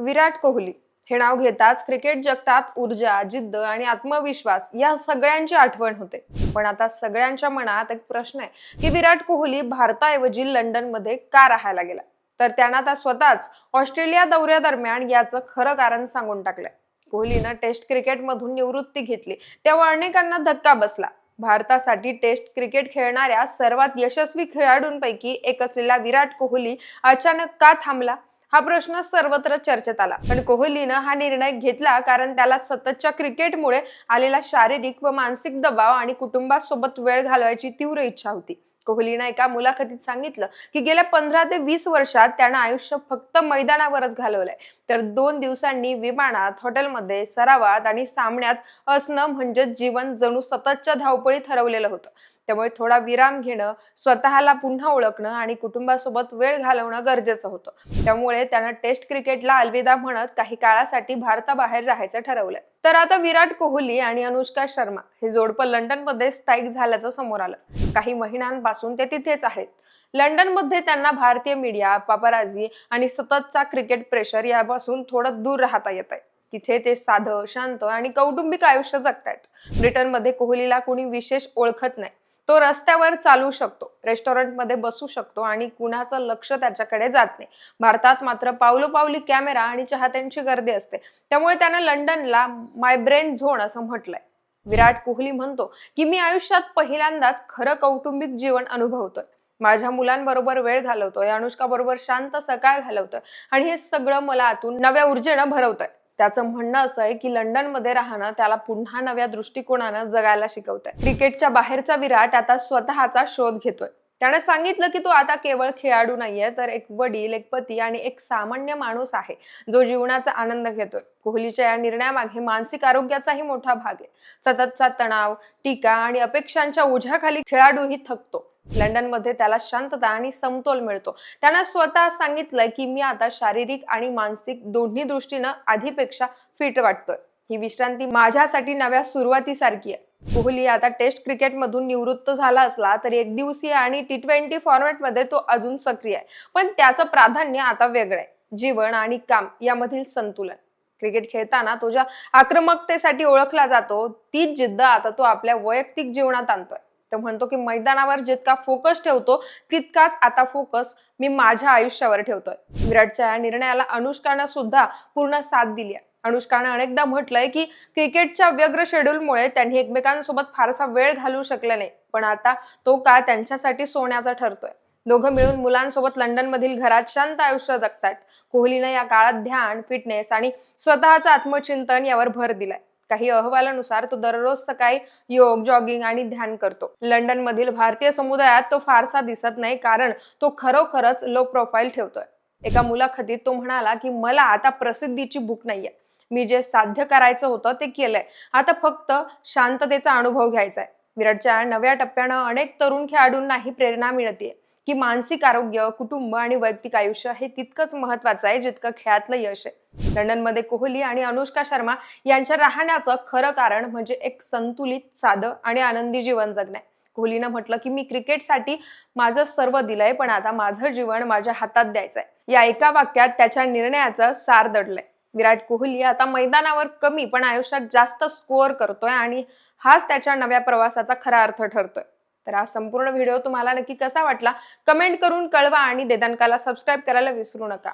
विराट कोहली. हे नाव घेताच क्रिकेट जगतात ऊर्जा जिद्द आणि आत्मविश्वास या सगळ्यांची आठवण होते. पण आता सगळ्यांच्या मनात एक प्रश्न आहे की विराट कोहली भारताऐवजी लंडनमध्ये का राहायला गेला? तर त्यानं आता स्वतःच ऑस्ट्रेलिया दौऱ्यादरम्यान याचं खरं कारण सांगून टाकलंय. कोहलीनं टेस्ट क्रिकेटमधून निवृत्ती घेतली तेव्हा अनेकांना धक्का बसला. भारतासाठी टेस्ट क्रिकेट खेळणाऱ्या सर्वात यशस्वी खेळाडूंपैकी एक असलेला विराट कोहली अचानक का थांबला? हा प्रश्न सर्वत्र चर्चेत आला. पण कोहलीनं हा निर्णय घेतला कारण त्याला सततच्या क्रिकेटमुळे आलेला शारीरिक व मानसिक दबाव आणि कुटुंबासोबत वेळ घालवायची तीव्र इच्छा होती. कोहलीनं एका मुलाखतीत सांगितलं की गेल्या पंधरा ते वीस वर्षात त्यानं आयुष्य फक्त मैदानावरच घालवलंय. तर दोन दिवसांनी विमानात हॉटेलमध्ये सरावात आणि सामन्यात असणं म्हणजे जीवन जणू सततच्या धावपळीत हरवलेलं होतं. त्यामुळे थोडा विराम घेणं स्वतःला पुन्हा ओळखणं आणि कुटुंबासोबत वेळ घालवणं गरजेचं होतं. त्यामुळे त्यानं टेस्ट क्रिकेटला अलविदा म्हणत काही काळासाठी भारताबाहेर राहायचं ठरवलंय. तर आता विराट कोहली आणि अनुष्का शर्मा हे जोडपं लंडनमध्ये स्थायिक झाल्याचं समोर आलं. काही महिन्यांपासून ते तिथेच आहेत. लंडनमध्ये त्यांना भारतीय मीडिया पापराजी आणि सततचा क्रिकेट प्रेशर यापासून थोडं दूर राहता येत आहे तिथे ते साधं शांत आणि कौटुंबिक आयुष्य जगतायत. ब्रिटनमध्ये कोहलीला कोणी विशेष ओळखत नाही. तो रस्त्यावर चालू शकतो रेस्टॉरंटमध्ये बसू शकतो आणि कुणाचं लक्ष त्याच्याकडे जात नाही. भारतात मात्र पावलोपावली कॅमेरा आणि चाहत्यांची गर्दी असते. त्यामुळे त्यानं लंडनला माय ब्रेन झोन असं म्हटलंय. विराट कोहली म्हणतो की मी आयुष्यात पहिल्यांदाच खरं कौटुंबिक जीवन अनुभवतोय. माझ्या मुलांबरोबर वेळ घालवतोय अनुष्का बरोबर शांत सकाळ घालवतोय आणि हे सगळं मला आतून नव्या ऊर्जेनं भरवतंय. त्याचं म्हणणं असं आहे की लंडनमध्ये राहणं त्याला पुन्हा नव्या दृष्टिकोनानं जगायला शिकवतंय. क्रिकेटच्या बाहेरचा विराट आता स्वतःचा शोध घेतोय. त्याने सांगितलं की तो आता केवळ खेळाडू नाहीये तर एक वडील एक पती आणि एक सामान्य माणूस आहे जो जीवनाचा आनंद घेतोय. कोहलीच्या या निर्णयामागे मानसिक आरोग्याचाही मोठा भाग आहे. सततचा तणाव टीका आणि अपेक्षांच्या ओझ्याखाली खेळाडूही थकतो. लंडनमध्ये त्याला शांतता आणि समतोल मिळतो. त्यानं स्वतः सांगितलंय की मी आता शारीरिक आणि मानसिक दोन्ही दृष्टीनं आधीपेक्षा फिट वाटतोय. ही विश्रांती माझ्यासाठी नव्या सुरुवातीसारखी आहे. कोहली आता टेस्ट क्रिकेटमधून निवृत्त झाला असला तरी एक दिवसीय आणि टी ट्वेंटी फॉर्मॅटमध्ये तो अजून सक्रिय आहे. पण त्याचं प्राधान्य आता वेगळं आहे. जीवन आणि काम यामधील संतुलन. क्रिकेट खेळताना तो ज्या आक्रमकतेसाठी ओळखला जातो तीच जिद्द आता तो आपल्या वैयक्तिक जीवनात आणतोय. तर म्हणतो की मैदानावर जितका फोकस ठेवतो तितकाच आता फोकस मी माझ्या आयुष्यावर ठेवतोय. विराटच्या या निर्णयाला अनुष्कानं सुद्धा पूर्ण साथ दिली आहे. अनुष्कानं अनेकदा म्हटलंय की क्रिकेटच्या व्यग्र शेड्यूलमुळे त्यांनी एकमेकांसोबत फारसा वेळ घालवू शकला नाही. पण आता तो काळ त्यांच्यासाठी सोन्याचा ठरतोय. दोघं मिळून मुलांसोबत लंडनमधील घरात शांत आयुष्य जगतायत. कोहलीनं या काळात ध्यान फिटनेस आणि स्वतःचं आत्मचिंतन यावर भर दिलाय. काही अहवालानुसार तो दररोज सकाळी योग जॉगिंग आणि ध्यान करतो. लंडन मधील भारतीय समुदायात तो फारसा दिसत नाही कारण तो खरोखरच लो प्रोफाईल ठेवतोय. एका मुलाखतीत तो म्हणाला की मला आता प्रसिद्धीची भूक नाहीये. मी जे साध्य करायचं होतं ते केलंय. आता फक्त शांततेचा अनुभव घ्यायचा आहे विराटच्या नव्या टप्प्यानं अनेक तरुण खेळाडूंनाही प्रेरणा मिळते की मानसिक आरोग्य कुटुंब आणि वैयक्तिक आयुष्य हे तितकंच महत्वाचं आहे जितकं खेळातलं यश आहे. लंडनमध्ये कोहली आणि अनुष्का शर्मा यांच्या राहण्याचं खरं कारण म्हणजे एक संतुलित साधं आणि आनंदी जीवन जगणे कोहलीनं म्हटलं की मी क्रिकेटसाठी माझं सर्व दिलंय पण आता माझं जीवन माझ्या हातात द्यायचंय. या एका वाक्यात त्याच्या निर्णयाचं सार दडलंय. विराट कोहली आता मैदानावर कमी पण आयुष्यात जास्त स्कोअर करतोय आणि हाच त्याच्या नव्या प्रवासाचा खरा अर्थ ठरतोय. तर हा संपूर्ण व्हिडिओ तुम्हाला नक्की कसा वाटला कमेंट करून कळवा आणि देदानकाला सबस्क्राईब करायला विसरू नका.